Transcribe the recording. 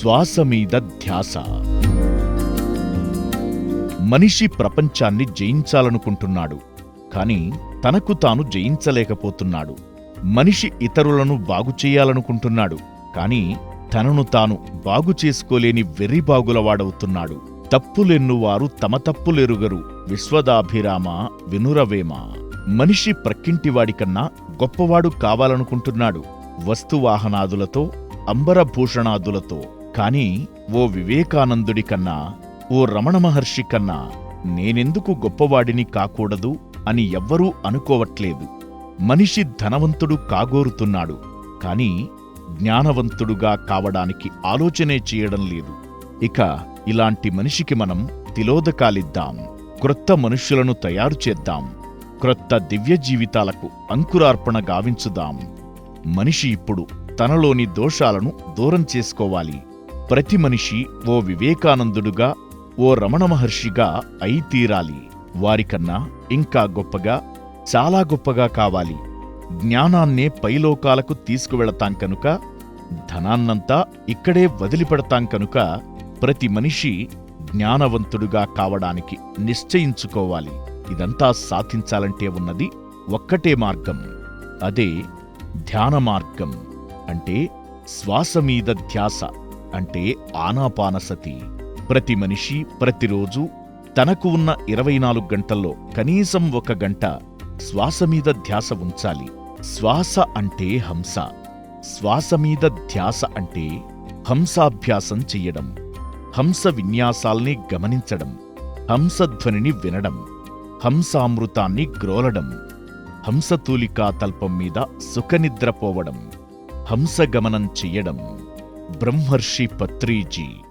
శ్వాస మీద ధ్యాస. మనిషి ప్రపంచాన్ని జయించాలనుకుంటున్నాడు కాని తనకు తాను జయించలేకపోతున్నాడు. మనిషి ఇతరులను బాగు చేయాలనుకుంటున్నాడు కాని తనను తాను బాగు చేసుకోలేని వెర్రిబాగులవాడవుతున్నాడు తప్పులెన్నువారు తమ తప్పులెరుగరు. విశ్వదాభిరామ వినురవేమ. మనిషి ప్రక్కింటివాడికన్నా గొప్పవాడు కావాలనుకుంటున్నాడు. వస్తువాహనాదులతో అంబరభూషణాదులతో. కాని ఓ వివేకానందుడి కన్నా ఓ రమణ మహర్షి కన్నా నేనెందుకు గొప్పవాడిని కాకూడదు అని ఎవ్వరూ అనుకోవట్లేదు. మనిషి ధనవంతుడు కాగోరుతున్నాడు కాని జ్ఞానవంతుడుగా కావడానికి ఆలోచనే చేయడం లేదు. ఇక ఇలాంటి మనిషికి మనం తిలోదకాలిద్దాం క్రొత్త మనుష్యులను తయారు చేద్దాం క్రొత్త దివ్య జీవితాలకు అంకురార్పణ గావించుదాం. మనిషి ఇప్పుడు తనలోని దోషాలను దూరం చేసుకోవాలి. ప్రతి మనిషి ఓ వివేకానందుడుగా ఓ రమణ మహర్షిగా అయి తీరాలి. వారికన్నా ఇంకా గొప్పగా చాలా గొప్పగా కావాలి. జ్ఞానాన్నే పైలోకాలకు తీసుకువెళతాం కనుక ధనాన్నంతా ఇక్కడే వదిలిపెడతాం కనుక ప్రతి మనిషి జ్ఞానవంతుడుగా కావడానికి నిశ్చయించుకోవాలి. ఇదంతా సాధించాలంటే ఉన్నది ఒక్కటే మార్గం. అదే ధ్యాన మార్గం. అంటే శ్వాస మీద ధ్యాస. అంటే ఆనాపానసతి. ప్రతి మనిషి ప్రతిరోజు తనకు ఉన్న ఇరవై నాలుగు గంటల్లో కనీసం ఒక గంట శ్వాస మీద ధ్యాస ఉంచాలి. శ్వాస అంటే హంస. శ్వాస మీద ధ్యాస అంటే హంసాభ్యాసం చెయ్యడం. హంస విన్యాసాల్ని గమనించడం. హంసధ్వనిని వినడం. హంసామృతాన్ని గ్రోలడం. హంసతూలికా తల్పం మీద సుఖనిద్రపోవడం హంసగమనం చెయ్యడం. ब्रह्मर्षि पत्री जी।